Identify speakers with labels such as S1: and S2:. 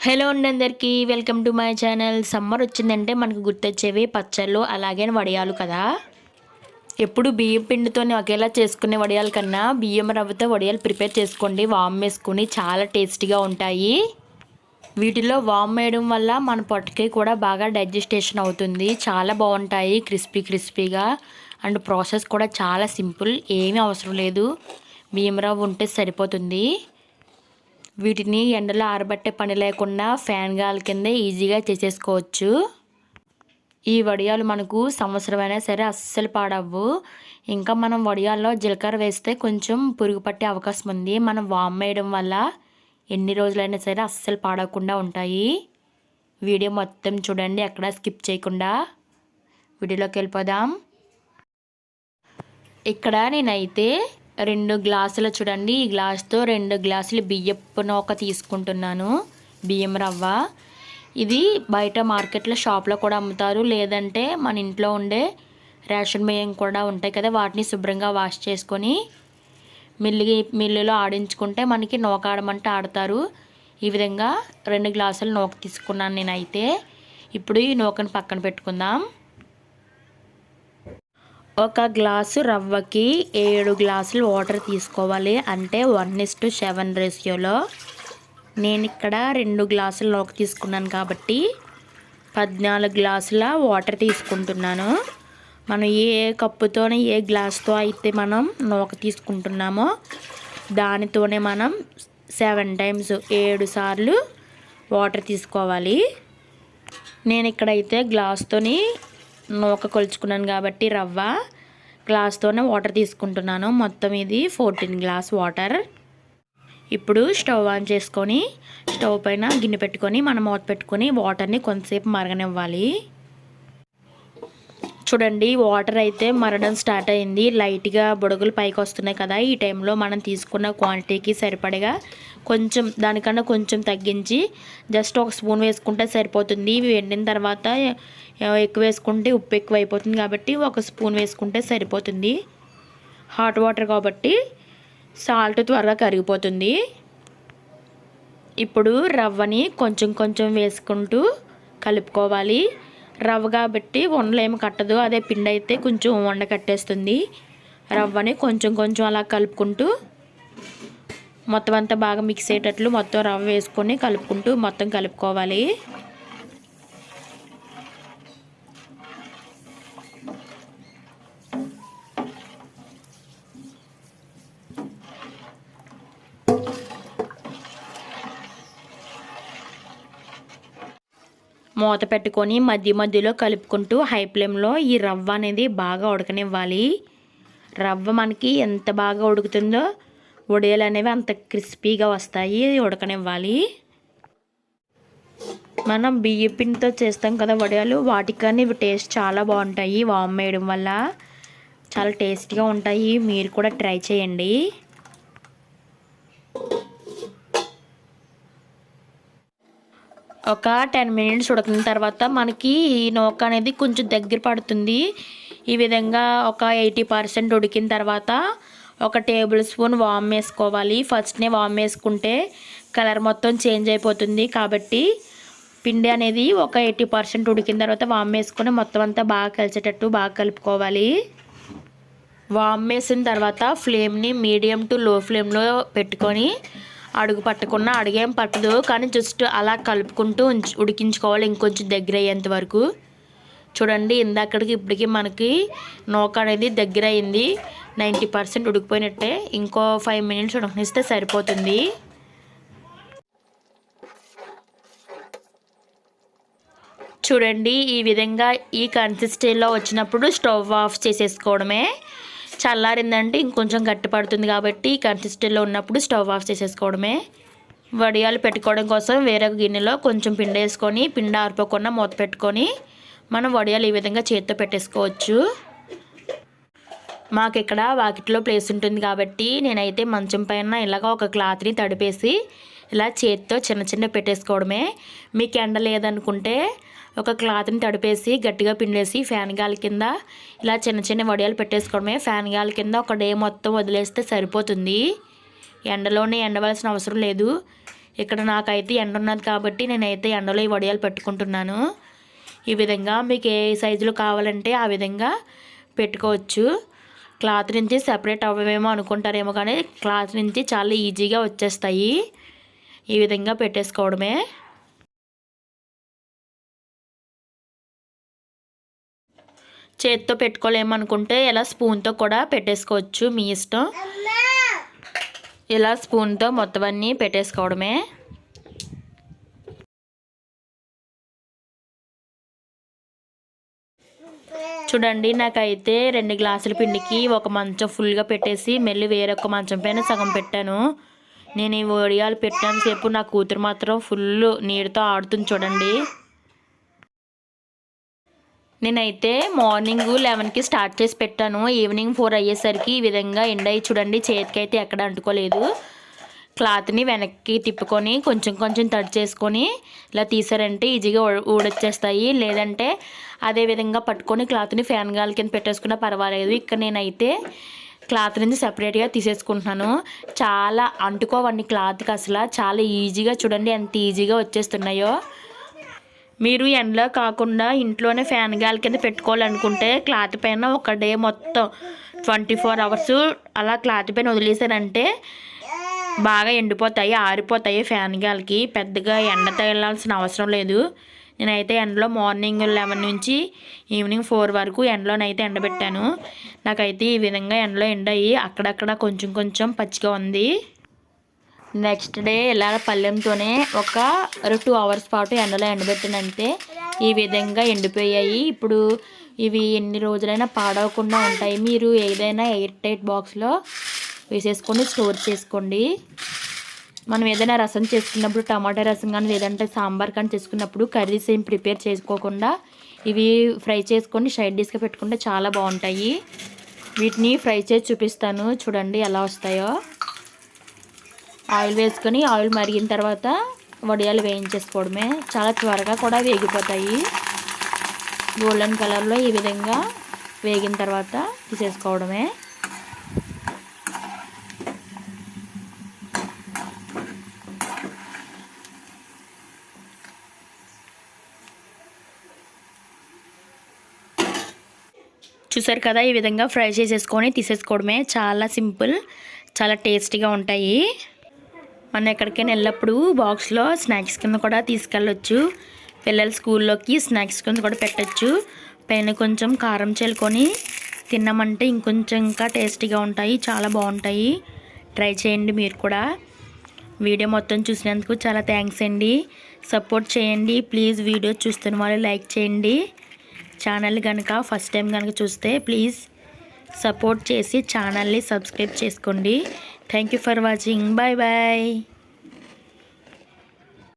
S1: Hello అండి అందరికీ welcome to my channel. Summer వచ్చిందంటే మనకు గుర్తొచ్చేవి పచ్చళ్ళు అలాగే వడియాలు కదా? ఎప్పుడు బియ్యం పిండితోని ఒకేలా చేసుకునే వడియాల కన్నా బియ్యం రవ్వతో వడియాలు ప్రిపేర్ చేసుకోండి. వామ్ వేసుకుని చాలా టేస్టీగా ఉంటాయి. వీటిలో వామ్ వేయడం వల్ల మన పొట్టకి కూడా బాగా డైజెస్టేషన్ అవుతుంది. చాలా బాగుంటాయి క్రిస్పీ క్రిస్పీగా. అండ్ ప్రాసెస్ కూడా చాలా సింపుల్ ఏమీ అవసరం లేదు. బియ్యం రవ్వ ఉంటే సరిపోతుంది. వీటిని ఎండలో ఆరబట్టే పని లేకుండా ఫ్యాన్ గాలి కింద ఈజీగా చేసేసుకోవచ్చు. ఈ వడియాలు మనకు సంవత్సరమైనా సరే అస్సలు పాడవ్వు. ఇంకా మనం వడియాల్లో జీలకర్ర వేస్తే కొంచెం పురుగు పట్టే అవకాశం ఉంది. మనం వామ్ వేయడం వల్ల ఎన్ని రోజులైనా సరే అస్సలు పాడకుండా ఉంటాయి. వీడియో మొత్తం చూడండి ఎక్కడ స్కిప్ చేయకుండా. వీడియోలోకి వెళ్ళిపోదాం. ఇక్కడ నేనైతే రెండు గ్లాసులు చూడండి. ఈ గ్లాస్తో రెండు గ్లాసులు బియ్యపు నూక తీసుకుంటున్నాను. బియ్యం రవ్వ. ఇది బయట మార్కెట్లో షాప్లో కూడా అమ్ముతారు. లేదంటే మన ఇంట్లో ఉండే రేషన్ బియ్యం కూడా ఉంటాయి కదా వాటిని శుభ్రంగా వాష్ చేసుకొని మిల్లుకి మిల్లులో ఆడించుకుంటే మనకి నూక ఆడమంటే ఆడతారు. ఈ విధంగా రెండు గ్లాసులు నూక తీసుకున్నాను నేనైతే. ఇప్పుడు ఈ నూకను పక్కన పెట్టుకుందాం. ఒక గ్లాసు రవ్వకి ఏడు గ్లాసులు వాటర్ తీసుకోవాలి. అంటే వన్ ఇస్ టు సెవెన్ రేషియోలో. నేను ఇక్కడ రెండు గ్లాసులు నూక తీసుకున్నాను కాబట్టి పద్నాలుగు గ్లాసుల వాటర్ తీసుకుంటున్నాను. మనం ఏ కప్పుతోనే ఏ గ్లాస్తో అయితే మనం నూక తీసుకుంటున్నామో దానితోనే మనం సెవెన్ టైమ్స్ ఏడు సార్లు వాటర్ తీసుకోవాలి. నేను ఇక్కడైతే గ్లాస్తోని నూక కొలుచుకున్నాను కాబట్టి రవ్వ గ్లాస్తోనే వాటర్ తీసుకుంటున్నాను. మొత్తం ఇది ఫోర్టీన్ గ్లాస్ వాటర్ ఇప్పుడు స్టవ్ ఆన్ చేసుకొని స్టవ్ పైన గిన్నె పెట్టుకొని మనం మూత పెట్టుకొని వాటర్ని కొంతసేపు మరగనివ్వాలి. చూడండి వాటర్ అయితే మరడం స్టార్ట్ అయింది. లైట్గా బుడగలు పైకి వస్తున్నాయి కదా ఈ టైంలో మనం తీసుకున్న క్వాంటిటీకి సరిపడగా కొంచెం దానికన్నా కొంచెం తగ్గించి జస్ట్ ఒక స్పూన్ వేసుకుంటే సరిపోతుంది. ఇవి ఎండిన తర్వాత ఎక్కువ వేసుకుంటే ఉప్పు ఎక్కువ అయిపోతుంది కాబట్టి ఒక స్పూన్ వేసుకుంటే సరిపోతుంది. హాట్ వాటర్ కాబట్టి సాల్ట్ త్వరగా కరిగిపోతుంది. ఇప్పుడు రవ్వని కొంచెం కొంచెం వేసుకుంటూ కలుపుకోవాలి. రవ్వ కాబట్టి వండలేమి కట్టదు అదే పిండి అయితే కొంచెం వండ కట్టేస్తుంది. రవ్వని కొంచెం కొంచెం అలా కలుపుకుంటూ మొత్తం అంతా బాగా మిక్స్ అయ్యేటట్లు మొత్తం రవ్వ వేసుకొని కలుపుకుంటూ మొత్తం కలుపుకోవాలి. మూత పెట్టుకొని మధ్య మధ్యలో కలుపుకుంటూ హై ఫ్లేమ్లో ఈ రవ్వ అనేది బాగా ఉడకనివ్వాలి. రవ్వ మనకి ఎంత బాగా ఉడుకుతుందో వడియాలు అనేవి అంత క్రిస్పీగా వస్తాయి ఉడకనివ్వాలి. మనం బియ్య పిండితో చేస్తాం కదా వడియాలు వాటికన్నా ఇవి టేస్ట్ చాలా బాగుంటాయి వామ్ వేయడం వల్ల. చాలా టేస్టీగా ఉంటాయి మీరు కూడా ట్రై చేయండి. ఒక టెన్ మినిట్స్ ఉడికిన తర్వాత మనకి ఈ నూక అనేది కొంచెం దగ్గర పడుతుంది. ఈ విధంగా ఒక ఎయిటీ పర్సెంట్ ఉడికిన తర్వాత ఒక టేబుల్ స్పూన్ వామ్ వేసుకోవాలి. ఫస్ట్నే వామ్ వేసుకుంటే కలర్ మొత్తం చేంజ్ అయిపోతుంది కాబట్టి పిండి అనేది ఒక ఎయిటీ పర్సెంట్ ఉడికిన తర్వాత వామ్ వేసుకొని మొత్తం అంతా బాగా కలిసేటట్టు బాగా కలుపుకోవాలి. వామ్ వేసిన తర్వాత ఫ్లేమ్ని మీడియం టు లో ఫ్లేమ్లో పెట్టుకొని అడుగు పట్టకుండా అడుగేం పట్టదు. కానీ జస్ట్ అలా కలుపుకుంటూ ఉడికించుకోవాలి ఇంకొంచెం దగ్గర అయ్యేంత వరకు. చూడండి ఇందాకడికి ఇప్పటికి మనకి నూక అనేది దగ్గర అయింది. నైంటీ పర్సెంట్ ఉడికిపోయినట్టే ఇంకో ఫైవ్ మినిట్స్ ఉడకనిస్తే సరిపోతుంది. చూడండి ఈ విధంగా ఈ కన్సిస్టెన్సీలో వచ్చినప్పుడు స్టవ్ ఆఫ్ చేసేసుకోవడమే. చల్లారిందంటే ఇంకొంచెం గట్టి పడుతుంది కాబట్టి కన్సిస్టెంట్లో ఉన్నప్పుడు స్టవ్ ఆఫ్ చేసేసుకోవడమే. వడియాలు పెట్టుకోవడం కోసం వేరే గిన్నెలో కొంచెం పిండ వేసుకొని పిండి ఆరిపోకుండా మూత పెట్టుకొని మనం వడియాలు ఈ విధంగా చేతితో పెట్టేసుకోవచ్చు. మాకు ఇక్కడ వాకిట్లో ప్లేస్ ఉంటుంది కాబట్టి నేనైతే మంచం పైన ఇలాగ ఒక క్లాత్ని తడిపేసి ఇలా చేతితో చిన్న చిన్న పెట్టేసుకోవడమే. మీకు ఎండ లేదనుకుంటే ఒక క్లాత్ని తడిపేసి గట్టిగా పిండేసి ఫ్యాన్ గాలి కింద ఇలా చిన్న చిన్న వడియాలు పెట్టేసుకోవడమే. ఫ్యాన్ గాలి కింద ఒక డే మొత్తం వదిలేస్తే సరిపోతుంది. ఎండలోనే ఎండవలసిన అవసరం లేదు. ఇక్కడ నాకైతే ఎండ ఉన్నది కాబట్టి నేనైతే ఎండలో ఈ వడియాలు పెట్టుకుంటున్నాను. ఈ విధంగా మీకు ఏ సైజులో కావాలంటే ఆ విధంగా పెట్టుకోవచ్చు. క్లాత్ నుంచి సెపరేట్ అవ్వవేమో అనుకుంటారేమో కానీ క్లాత్ నుంచి చాలా ఈజీగా వచ్చేస్తాయి. ఈ విధంగా పెట్టేసుకోవడమే. చేతితో పెట్టుకోలేమనుకుంటే ఇలా స్పూన్తో కూడా పెట్టేసుకోవచ్చు మీ ఇష్టం. ఇలా స్పూన్తో మొత్తం అన్నీ పెట్టేసుకోవడమే. చూడండి నాకైతే రెండు గ్లాసుల పిండికి ఒక మంచం ఫుల్గా పెట్టేసి మళ్ళీ వేరొక మంచం పైన సగం పెట్టాను. నేను ఈ వడియాలు పెట్టాను సేపు నా కూతురు మాత్రం ఫుల్ నీటితో ఆడుతుంది చూడండి. నేనైతే మార్నింగ్ లెవెన్కి స్టార్ట్ చేసి పెట్టాను. ఈవినింగ్ ఫోర్ అయ్యేసరికి ఈ విధంగా ఎండ అయ్యి చూడండి చేతికి అయితే ఎక్కడ అంటుకోలేదు. క్లాత్ని వెనక్కి తిప్పుకొని కొంచెం కొంచెం తడి చేసుకొని ఇలా తీసారంటే ఈజీగా ఊడొచ్చేస్తాయి. లేదంటే అదే విధంగా పట్టుకొని క్లాత్ని ఫ్యాన్ గాలి కింద పెట్టేసుకున్నా పర్వాలేదు. ఇక్కడ నేనైతే క్లాత్ నుంచి సపరేట్గా తీసేసుకుంటున్నాను. చాలా అంటుకోవండి క్లాత్కి అసలు. చాలా ఈజీగా చూడండి ఎంత ఈజీగా వచ్చేస్తున్నాయో. మీరు ఎండలో కాకుండా ఇంట్లోనే ఫ్యాన్ గాలి కింద పెట్టుకోవాలనుకుంటే క్లాత్ పైన ఒక డే మొత్తం ట్వంటీ ఫోర్ అవర్స్ అలా క్లాత్ పైన వదిలేసారంటే బాగా ఎండిపోతాయి ఆరిపోతాయి ఫ్యాన్ గాలికి పెద్దగా ఎండ తగిలాల్సిన అవసరం లేదు. నేనైతే ఎండలో మార్నింగ్ లెవెన్ నుంచి ఈవినింగ్ ఫోర్ వరకు ఎండలోనైతే ఎండబెట్టాను. నాకైతే ఈ విధంగా ఎండలో ఎండయి. అక్కడక్కడ కొంచెం కొంచెం పచ్చిగా ఉంది. నెక్స్ట్ డే ఇలా పల్లెంతోనే ఒక టూ అవర్స్ పాటు ఎండలో ఎండబెట్టినంటే ఈ విధంగా ఎండిపోయాయి. ఇప్పుడు ఇవి ఎన్ని రోజులైనా పాడవకుండా ఉంటాయి. మీరు ఏదైనా ఎయిర్ టైట్ బాక్స్లో వేసేసుకొని స్టోర్ చేసుకోండి. మనం ఏదైనా రసం చేసుకున్నప్పుడు టమాటా రసం కానీ లేదంటే సాంబార్ కానీ చేసుకున్నప్పుడు కర్రీస్ ఏం ప్రిపేర్ చేసుకోకుండా ఇవి ఫ్రై చేసుకొని సైడ్ డిష్గా పెట్టుకుంటే చాలా బాగుంటాయి. వీటిని ఫ్రై చేసి చూపిస్తాను. చూడండి ఎలా వస్తాయో. ఆయిల్ వేసుకొని ఆయిల్ మరిగిన తర్వాత వడియాలు వేయించేసుకోవడమే. చాలా త్వరగా కూడా వేగిపోతాయి. గోల్డెన్ కలర్లో ఈ విధంగా వేగిన తర్వాత తీసేసుకోవడమే. చూసారు కదా ఈ విధంగా ఫ్రై చేసేసుకొని తీసేసుకోవడమే చాలా సింపుల్ చాలా టేస్టీగా ఉంటాయి. మనం ఎక్కడికైనా వెళ్ళినప్పుడు బాక్స్లో స్నాక్స్ కింద కూడా తీసుకెళ్ళొచ్చు. పిల్లల స్కూల్లోకి స్నాక్స్ కింద కూడా పెట్టచ్చు. పైన కొంచెం కారం చల్లుకొని తిన్నామంటే ఇంకొంచెం ఇంకా టేస్టీగా ఉంటాయి చాలా బాగుంటాయి. ట్రై చేయండి మీరు కూడా. వీడియో మొత్తం చూసినందుకు చాలా థ్యాంక్స్ అండి. సపోర్ట్ చేయండి. ప్లీజ్ వీడియో చూస్తున్న వాళ్ళు లైక్ చేయండి. ఛానల్ కనుక ఫస్ట్ టైం కనుక చూస్తే ప్లీజ్ సపోర్ట్ చేసి ఛానల్ని సబ్స్క్రైబ్ చేసుకోండి. Thank for watching. Bye bye.